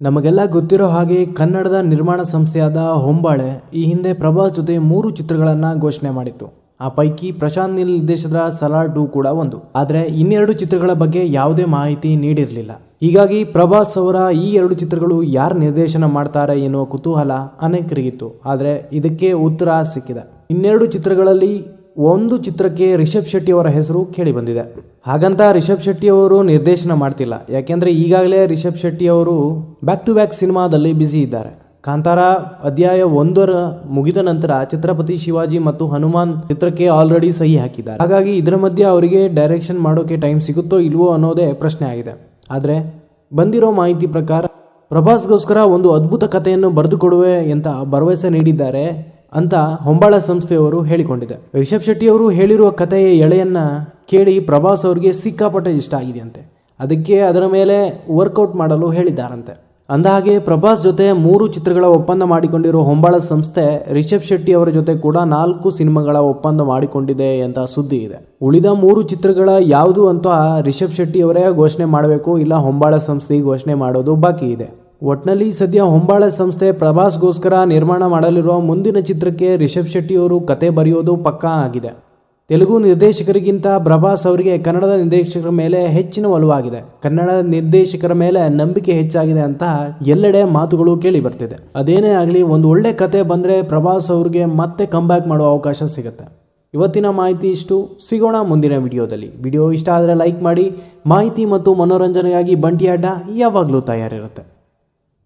ನಮಗೆಲ್ಲ ಗೊತ್ತಿರೋ ಹಾಗೆ ಕನ್ನಡದ ನಿರ್ಮಾಣ ಸಂಸ್ಥೆಯಾದ ಹೊಂಬಾಳೆ ಈ ಹಿಂದೆ ಪ್ರಭಾಸ್ ಜೊತೆ ಮೂರು ಚಿತ್ರಗಳನ್ನು ಘೋಷಣೆ ಮಾಡಿತ್ತು. ಆ ಪೈಕಿ ಪ್ರಶಾಂತ್ ನೀಲ್ ನಿರ್ದೇಶದ ಸಲಾರ್ ಟೂ ಕೂಡ ಒಂದು. ಆದರೆ ಇನ್ನೆರಡು ಚಿತ್ರಗಳ ಬಗ್ಗೆ ಯಾವುದೇ ಮಾಹಿತಿ ನೀಡಿರಲಿಲ್ಲ. ಹೀಗಾಗಿ ಪ್ರಭಾಸ್ ಅವರ ಈ ಎರಡು ಚಿತ್ರಗಳು ಯಾರು ನಿರ್ದೇಶನ ಮಾಡ್ತಾರೆ ಎನ್ನುವ ಕುತೂಹಲ ಅನೇಕರಿಗಿತ್ತು. ಆದರೆ ಇದಕ್ಕೆ ಉತ್ತರ ಸಿಕ್ಕಿದೆ. ಇನ್ನೆರಡು ಚಿತ್ರಗಳಲ್ಲಿ ಒಂದು ಚಿತ್ರಕ್ಕೆ ರಿಷಬ್ ಶೆಟ್ಟಿ ಅವರ ಹೆಸರು ಕೇಳಿ ಬಂದಿದೆ ಹಾಗಂತ ರಿಷಬ್ ಶೆಟ್ಟಿ ಅವರು ನಿರ್ದೇಶನ ಮಾಡ್ತಿಲ್ಲ. ಯಾಕೆಂದರೆ ಈಗಾಗಲೇ ರಿಷಬ್ ಶೆಟ್ಟಿ ಅವರು ಬ್ಯಾಕ್ ಟು ಬ್ಯಾಕ್ ಸಿನಿಮಾದಲ್ಲಿ ಬ್ಯುಸಿ ಇದ್ದಾರೆ. ಕಾಂತಾರ, ಅಧ್ಯಾಯ ಒಂದರ ಮುಗಿದ ನಂತರ ಛತ್ರಪತಿ ಶಿವಾಜಿ ಮತ್ತು ಹನುಮಾನ್ ಚಿತ್ರಕ್ಕೆ ಆಲ್ರೆಡಿ ಸಹಿ ಹಾಕಿದ್ದಾರೆ. ಹಾಗಾಗಿ ಇದರ ಮಧ್ಯೆ ಅವರಿಗೆ ಡೈರೆಕ್ಷನ್ ಮಾಡೋಕೆ ಟೈಮ್ ಸಿಗುತ್ತೋ ಇಲ್ವೋ ಅನ್ನೋದೇ ಪ್ರಶ್ನೆ ಆಗಿದೆ. ಆದರೆ ಬಂದಿರೋ ಮಾಹಿತಿ ಪ್ರಕಾರ ಪ್ರಭಾಸ್ಗೋಸ್ಕರ ಒಂದು ಅದ್ಭುತ ಕಥೆಯನ್ನು ಬರೆದುಕೊಡುವೆ ಅಂತ ಭರವಸೆ ನೀಡಿದ್ದಾರೆ ಅಂತ ಹೊಂಬಾಳ ಸಂಸ್ಥೆಯವರು ಹೇಳಿಕೊಂಡಿದೆ. ರಿಷಬ್ ಶೆಟ್ಟಿ ಅವರು ಹೇಳಿರುವ ಕಥೆಯ ಎಳೆಯನ್ನ ಕೇಳಿ ಪ್ರಭಾಸ್ ಅವರಿಗೆ ಸಿಕ್ಕಾಪಟ್ಟೆ ಇಷ್ಟ ಆಗಿದೆಯಂತೆ. ಅದಕ್ಕೆ ಅದರ ಮೇಲೆ ವರ್ಕೌಟ್ ಮಾಡಲು ಹೇಳಿದ್ದಾರಂತೆ. ಅಂದಹಾಗೆ ಪ್ರಭಾಸ್ ಜೊತೆ ಮೂರು ಚಿತ್ರಗಳ ಒಪ್ಪಂದ ಮಾಡಿಕೊಂಡಿರೋ ಹೊಂಬಾಳ ಸಂಸ್ಥೆ ರಿಷಬ್ ಶೆಟ್ಟಿ ಅವರ ಜೊತೆ ಕೂಡ ನಾಲ್ಕು ಸಿನಿಮಾಗಳ ಒಪ್ಪಂದ ಮಾಡಿಕೊಂಡಿದೆ ಅಂತ ಸುದ್ದಿ ಇದೆ. ಉಳಿದ ಮೂರು ಚಿತ್ರಗಳ ಯಾವುದು ಅಂತ ರಿಷಬ್ ಶೆಟ್ಟಿ ಅವರೇ ಘೋಷಣೆ ಮಾಡಬೇಕು, ಇಲ್ಲ ಹೊಂಬಾಳ ಸಂಸ್ಥೆಗೆ ಘೋಷಣೆ ಮಾಡೋದು ಬಾಕಿ ಇದೆ. ಒಟ್ನಲ್ಲಿ ಸದ್ಯ ಹೊಂಬಾಳೆ ಸಂಸ್ಥೆ ಪ್ರಭಾಸ್ಗೋಸ್ಕರ ನಿರ್ಮಾಣ ಮಾಡಲಿರುವ ಮುಂದಿನ ಚಿತ್ರಕ್ಕೆ ರಿಷಬ್ ಶೆಟ್ಟಿ ಅವರು ಕತೆ ಬರೆಯೋದು ಪಕ್ಕಾ ಆಗಿದೆ. ತೆಲುಗು ನಿರ್ದೇಶಕರಿಗಿಂತ ಪ್ರಭಾಸ್ ಅವರಿಗೆ ಕನ್ನಡದ ನಿರ್ದೇಶಕರ ಮೇಲೆ ಹೆಚ್ಚಿನ ಒಲವಾಗಿದೆ. ಕನ್ನಡ ನಿರ್ದೇಶಕರ ಮೇಲೆ ನಂಬಿಕೆ ಹೆಚ್ಚಾಗಿದೆ ಅಂತ ಎಲ್ಲೆಡೆ ಮಾತುಗಳು ಕೇಳಿ ಬರ್ತಿದೆ. ಅದೇನೇ ಆಗಲಿ ಒಂದು ಒಳ್ಳೆ ಕತೆ ಬಂದರೆ ಪ್ರಭಾಸ್ ಅವ್ರಿಗೆ ಮತ್ತೆ ಕಂಬ್ಯಾಕ್ ಮಾಡುವ ಅವಕಾಶ ಸಿಗುತ್ತೆ. ಇವತ್ತಿನ ಮಾಹಿತಿ ಇಷ್ಟು. ಸಿಗೋಣ ಮುಂದಿನ ವಿಡಿಯೋದಲ್ಲಿ. ವಿಡಿಯೋ ಇಷ್ಟ ಆದರೆ ಲೈಕ್ ಮಾಡಿ. ಮಾಹಿತಿ ಮತ್ತು ಮನೋರಂಜನೆಗಾಗಿ ಬಂಟಿ ಅಡ್ಡ ಯಾವಾಗಲೂ ತಯಾರಿರುತ್ತೆ.